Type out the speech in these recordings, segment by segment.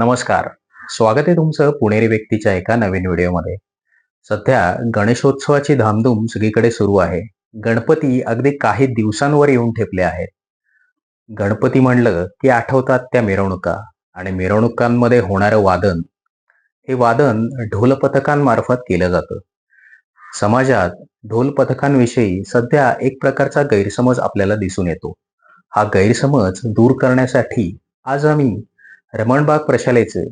नमस्कार. स्वागत आहे तुमचं पुणेरी व्यक्तीच्या एका नवीन व्हिडिओमध्ये. सध्या गणेशोत्सवाची धामधूम सगळीकडे सुरू आहे. गणपती अगदी काही दिवसांवर येऊन ठेपले आहेत. गणपती म्हणलं की आठवतात त्या मिरवणुका आणि मिरवणुकांमध्ये होणारं वादन. हे वादन ढोल पथकांमार्फत केलं जातं. समाजात ढोल पथकांविषयी सध्या एक प्रकारचा गैरसमज आपल्याला दिसून येतो. हा गैरसमज दूर करण्यासाठी आज आम्ही रमणबाग प्रशालेचे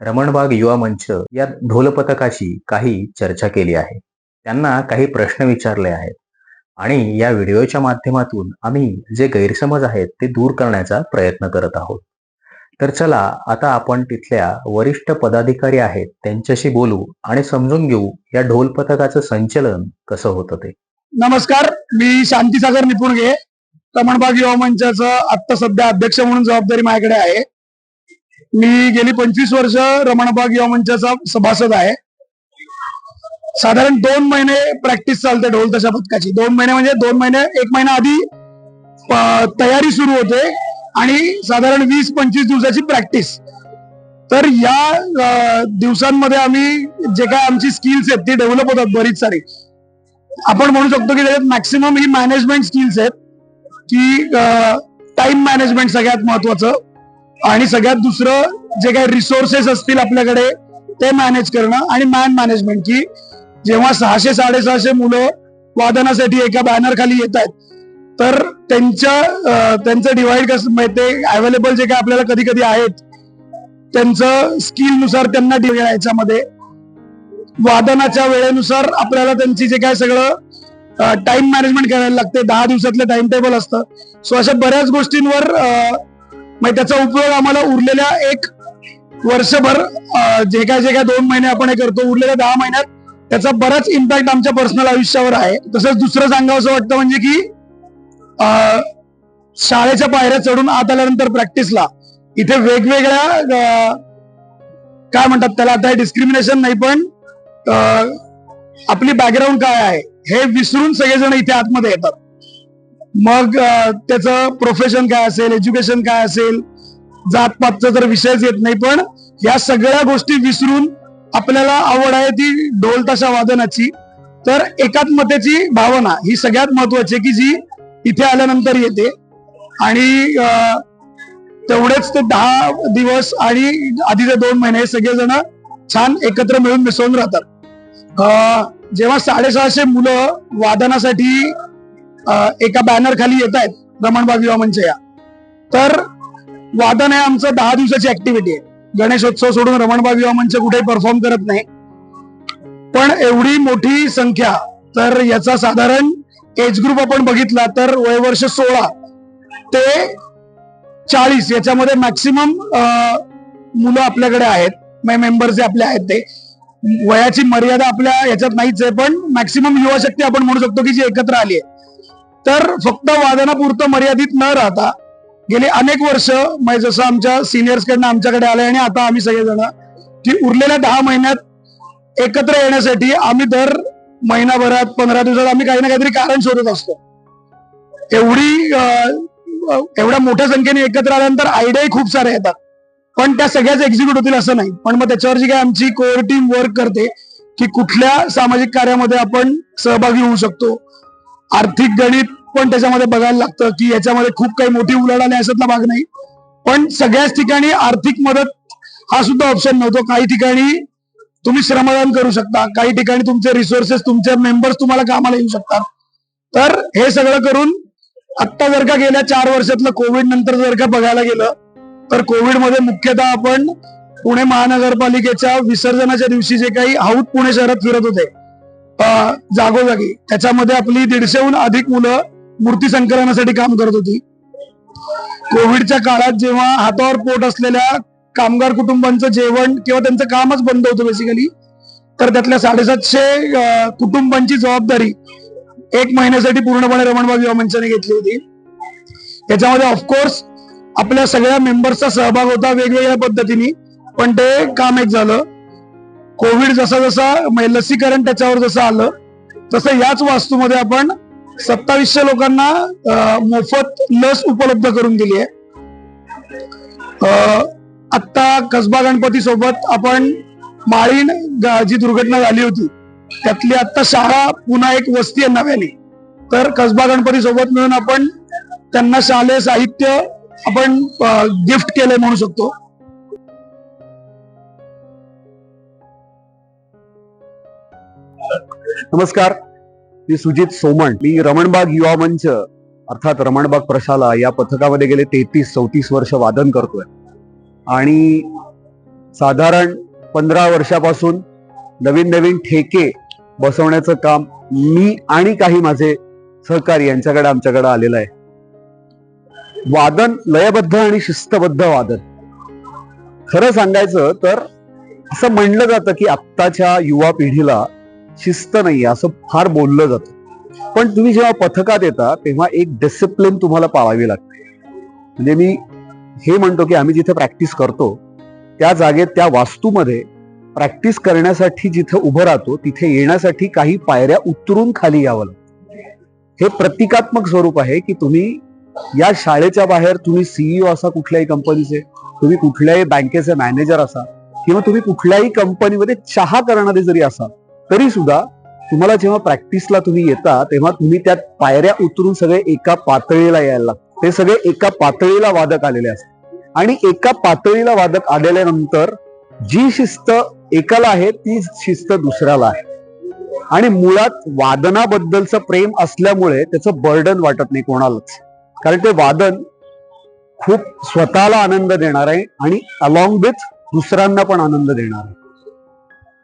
रमणबाग युवा मंच या ढोल पथकाशी काही चर्चा केली आहे. त्यांना काही प्रश्न विचारले आहेत. आणि या व्हिडिओच्या माध्यमातून आम्ही जे गैरसमज आहेत ते दूर करण्याचा प्रयत्न करत आहोत. तर चला आता आपण तिथल्या वरिष्ठ पदाधिकारी आहेत त्यांच्याशी बोलू आणि समजून घेऊ या ढोल पथकाचं संचलन कसं होतं ते. नमस्कार मी शांतीसागर निपुणगे रमणबाग युवा मंचाचं आत्ता सध्या अध्यक्ष म्हणून जबाबदारी माझ्याकडे आहे. मी गेली पंचवीस वर्ष रमणबाग या मंचाचा सभासद आहे. साधारण दोन महिने प्रॅक्टिस चालते ढोल तशा पथकाची. दोन महिने म्हणजे दोन महिने एक महिना आधी तयारी सुरू होते आणि साधारण वीस पंचवीस दिवसाची प्रॅक्टिस तर या दिवसांमध्ये आम्ही जे काय आमची स्किल्स आहेत ती डेव्हलप होतात बरीच सारी. आपण म्हणू शकतो की त्याच्यात मॅक्सिमम ही मॅनेजमेंट स्किल्स आहेत की टाइम मॅनेजमेंट सगळ्यात महत्वाचं. आणि सगळ्यात दुसरं जे काही रिसोर्सेस असतील आपल्याकडे ते मॅनेज करणं आणि मॅन मॅनेजमेंट की जेव्हा सहाशे साडेसहाशे मुलं वादनासाठी एका बॅनर खाली येत आहेत तर त्यांच्या त्यांचं डिवाइड कसं म्हणजे ते अवेलेबल जे काय आपल्याला कधी कधी आहेत त्यांचं स्किलनुसार त्यांना याच्यामध्ये. वादनाच्या वेळेनुसार आपल्याला त्यांची जे काय सगळं टाइम मॅनेजमेंट करायला लागते. दहा दिवसातलं टाइम टेबल असतं. सो अशा बऱ्याच गोष्टींवर मग त्याचा उपयोग आम्हाला उरलेल्या एक वर्षभर जे काय जे काय दोन महिने आपण हे करतो उरलेल्या दहा महिन्यात त्याचा बराच इम्पॅक्ट आमच्या पर्सनल आयुष्यावर आहे. तसंच दुसरं सांगावं असं वाटतं म्हणजे की शाळेच्या पायऱ्या चढून आत आल्यानंतर प्रॅक्टिसला इथे वेगवेगळ्या काय म्हणतात त्याला आता डिस्क्रिमिनेशन नाही पण आपली बॅकग्राऊंड काय आहे हे विसरून सगळेजण इथे आतमध्ये येतात. मग त्याचं प्रोफेशन काय असेल एज्युकेशन काय असेल जातपातचा तर विषयच येत नाही पण या सगळ्या गोष्टी विसरून आपल्याला आवड आहे ती ढोल ताशा वादनाची. तर एकात्मतेची भावना ही सगळ्यात महत्वाची आहे की जी इथे आल्यानंतर येते. आणि अं, तेवढेच ते दहा दिवस आणि आधीचे दोन महिने हे सगळेजण छान एकत्र मिळून मिसळून राहतात. अं, जेव्हा साडेसहाशे मुलं वादनासाठी एका बॅनर खाली येत आहेत रमणबाग युवा मंच या. तर वादन हे आमचं दहा दिवसाची ऍक्टिव्हिटी आहे. गणेशोत्सव सोडून रमणबाग युवा मंच कुठेही परफॉर्म करत नाही. पण एवढी मोठी संख्या तर याचा साधारण एज ग्रुप आपण बघितला तर वयवर्ष सोळा ते चाळीस याच्यामध्ये मॅक्सिमम मुलं आपल्याकडे आहेत. मेंबर जे आपले आहेत ते. वयाची मर्यादा आपल्या याच्यात नाहीच आहे पण मॅक्सिमम युवा शक्ती आपण म्हणू शकतो की जी एकत्र आली आहे. तर फक्त वादनापुरतं मर्यादित न राहता गेली अनेक वर्ष म्हणजे जसं आमच्या सिनियर्स कडनं आमच्याकडे आले आणि आता आम्ही सगळेजण की उरलेल्या दहा महिन्यात एकत्र येण्यासाठी आम्ही दर महिनाभरात पंधरा दिवसात आम्ही काही ना काहीतरी कारण शोधत असतो. एवढी एवढ्या मोठ्या संख्येने एकत्र आल्यानंतर आयडियाही खूप साऱ्या येतात. पण त्या सगळ्याच एक्झिक्यूट होतील असं नाही. पण मग त्याच्यावर जी काय आमची कोर टीम वर्क करते की कुठल्या सामाजिक कार्यामध्ये आपण सहभागी होऊ शकतो आर्थिक गणित पण त्याच्यामध्ये बघायला लागतं की याच्यामध्ये खूप काही मोठी उलाढाल आहे अशातला भाग नाही. पण सगळ्याच ठिकाणी आर्थिक मदत हा सुद्धा ऑप्शन नव्हतो. काही ठिकाणी तुम्ही श्रमदान करू शकता. काही ठिकाणी तुमचे रिसोर्सेस तुमचे मेंबर्स तुम्हाला कामाला येऊ शकतात. तर हे सगळं करून आत्ता जर का गेल्या चार वर्षातलं कोविड नंतर जर का बघायला गेलं तर कोविडमध्ये मुख्यतः आपण पुणे महानगरपालिकेच्या विसर्जनाच्या दिवशी जे काही हाऊत पुणे शहरात फिरत होते जागोजागी. त्याच्यामध्ये आपली दीडशेहून अधिक मुलं मूर्ती संकलनासाठी काम करत होती. कोविडच्या काळात जेव्हा हातावर पोट असलेल्या कामगार कुटुंबांचं जेवण किंवा त्यांचं कामच बंद होतं बेसिकली तर त्यातल्या साडेसातशे कुटुंबांची जबाबदारी एक महिन्यासाठी पूर्णपणे रमणबाग युवा मंचाने घेतली होती. त्याच्यामध्ये ऑफकोर्स आपल्या सगळ्या मेंबर्सचा सहभाग होता वेगवेगळ्या पद्धतीने पण ते काम एक झालं. कोविड जसा जसा म्हणजे लसीकरण त्याच्यावर जसं आलं तसं याच वास्तूमध्ये आपण सत्तावीसशे लोकांना मोफत लस उपलब्ध करून दिली आहे. अं, आत्ता कसबा गणपती सोबत आपण माळीण जी दुर्घटना झाली होती त्यातली आता शाळा पुन्हा एक वस्ती आहे नव्याने. तर कसबा गणपती सोबत मिळून आपण त्यांना शालेय साहित्य आपण गिफ्ट केलंय म्हणू शकतो. नमस्कार मी सुजित सोमण. मी रमणबाग युवा मंच अर्थात रमणबाग प्रशाला या पथकामध्ये गेले तेहतीस चौतीस वर्ष वादन करतोय. आणि साधारण पंधरा वर्षापासून नवीन नवीन ठेके बसवण्याचं काम मी आणि काही माझे सहकारी यांच्याकडे आमच्याकडे आलेलं आहे. वादन लयबद्ध आणि शिस्तबद्ध वादन. खरं सांगायचं तर असं म्हणलं जातं की आत्ताच्या युवा पिढीला शिस्त नाही असं फार बोललं जातं. पण तुम्ही जेव्हा पथकात येता तेव्हा एक डिसिप्लिन तुम्हाला पाळावी लागते. म्हणजे मी हे म्हणतो की आम्ही जिथे प्रॅक्टिस करतो त्या जागेत त्या वास्तूमध्ये प्रॅक्टिस करण्यासाठी जिथे उभं राहतो तिथे येण्यासाठी काही पायऱ्या उतरून खाली यावं लागतं. हे प्रतिकात्मक स्वरूप आहे की तुम्ही या शाळेच्या बाहेर तुम्ही सीईओ असा कुठल्याही कंपनीचे तुम्ही कुठल्याही बँकेचे मॅनेजर असा किंवा तुम्ही कुठल्याही कंपनीमध्ये चहा करणारे जरी असाल तरी सुद्धा तुम्हाला जेव्हा प्रॅक्टिसला तुम्ही येता तेव्हा तुम्ही त्यात पायऱ्या उतरून सगळे एका पातळीला यायला लागतात ते सगळे एका पातळीला वादक आलेले असतात. आणि एका पातळीला वादक आलेल्यानंतर जी शिस्त एकाला आहे ती शिस्त दुसऱ्याला आहे. आणि मुळात वादनाबद्दलचं प्रेम असल्यामुळे त्याचं बर्डन वाटत नाही कोणालाच. कारण ते वादन खूप स्वतःला आनंद देणार आहे आणि अलॉंग विथ दुसऱ्यांना पण आनंद देणार. आहे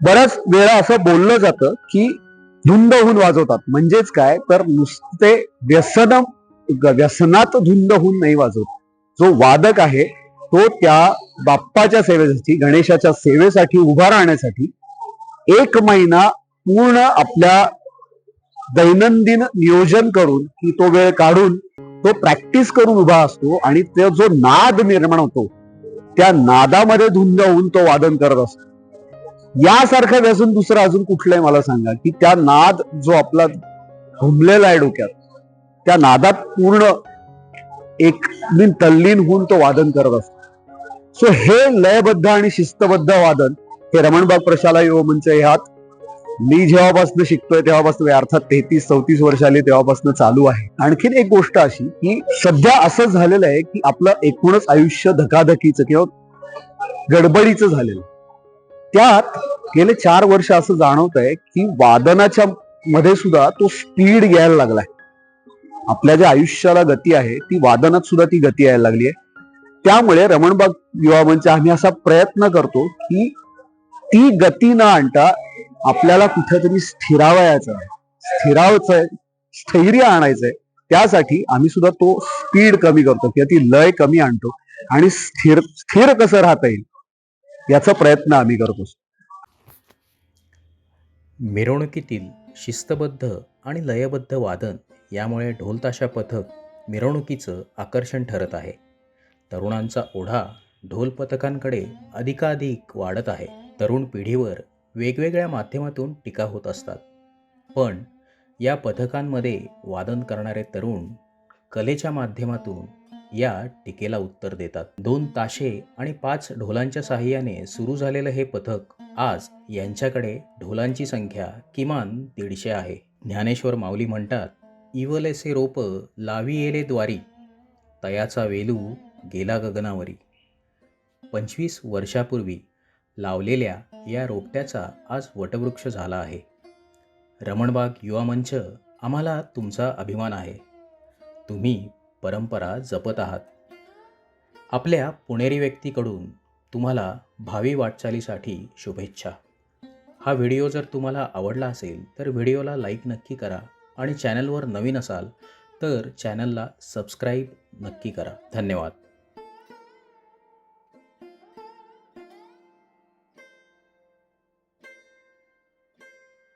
बऱ्याच वेळा असं बोललं जातं की धुंद होऊन वाजवतात. म्हणजेच काय? तर नुसते व्यसन व्यसनात धुंद होऊन नाही वाजवत. जो वादक आहे तो त्या बाप्पाच्या सेवेसाठी गणेशाच्या सेवेसाठी उभा राहण्यासाठी एक महिना पूर्ण आपल्या दैनंदिन नियोजन करून की तो वेळ काढून तो प्रॅक्टिस करून उभा असतो आणि तो जो नाद निर्माण होतो त्या नादामध्ये धुंद होऊन तो वादन करत असतो. यासारखं व्यसन दुसरं अजून कुठलंय मला सांगा की त्या नाद जो आपला घुमलेला आहे डोक्यात त्या नादात पूर्ण एक नीन तल्लीन होऊन तो वादन करत असतो. सो हे लयबद्ध आणि शिस्तबद्ध वादन हे रमणबाग प्रशाला युवा मंच ह्यात मी जेव्हापासून शिकतोय तेव्हापासून अर्थात तेहतीस चौतीस वर्ष आली तेव्हापासून चालू आहे. आणखीन एक गोष्ट अशी की सध्या असं झालेलं आहे की आपलं एकूणच आयुष्य धकाधकीचं किंवा गडबडीचं झालेलं त्यात गेले चार वर्ष असं जाणवत आहे की वादनाच्या मध्ये सुद्धा तो स्पीड घ्यायला लागलाय. आपल्या ज्या आयुष्याला गती आहे ती वादनात सुद्धा ती गती यायला लागली आहे. त्यामुळे रमणबाग युवा मंच आम्ही असा प्रयत्न करतो की ती गती न आणता आपल्याला कुठेतरी स्थिरावायचं आहे. स्थिरावायचं आहे स्थैर्य आणायचंय. त्यासाठी आम्ही सुद्धा तो स्पीड कमी करतो किंवा ती लय कमी आणतो. आणि स्थिर स्थिर कसं राहता येईल? याचा प्रयत्न आम्ही करतो मिरवणुकीतील शिस्तबद्ध आणि लयबद्ध वादन यामुळे ढोलताशा पथक मिरवणुकीचं आकर्षण ठरत आहे. तरुणांचा ओढा ढोल पथकांकडे अधिकाधिक वाढत आहे. तरुण पिढीवर वेगवेगळ्या माध्यमातून टीका होत असतात. पण या पथकांमध्ये वादन करणारे तरुण कलेच्या माध्यमातून या टीकेला उत्तर देतात. दोन ताशे आणि पाच ढोलांच्या सहाय्याने सुरू झालेलं हे पथक आज यांच्याकडे ढोलांची संख्या किमान दीडशे आहे. ज्ञानेश्वर माऊली म्हणतात इवलेसे रोप लावी येले द्वारी तयाचा वेलू गेला गगनावरी. पंचवीस वर्षापूर्वी लावलेल्या या रोपट्याचा आज वटवृक्ष झाला आहे. रमणबाग युवा मंच आम्हाला तुमचा अभिमान आहे. तुम्ही परंपरा जपत आहात. आपल्या पुणेरी व्यक्तीकडून तुम्हाला भावी वाटचालीसाठी शुभेच्छा. हा व्हिडिओ जर तुम्हाला आवडला असेल तर व्हिडिओला लाईक नक्की करा आणि चॅनलवर नवीन असाल तर चॅनलला सबस्क्राईब नक्की करा. धन्यवाद.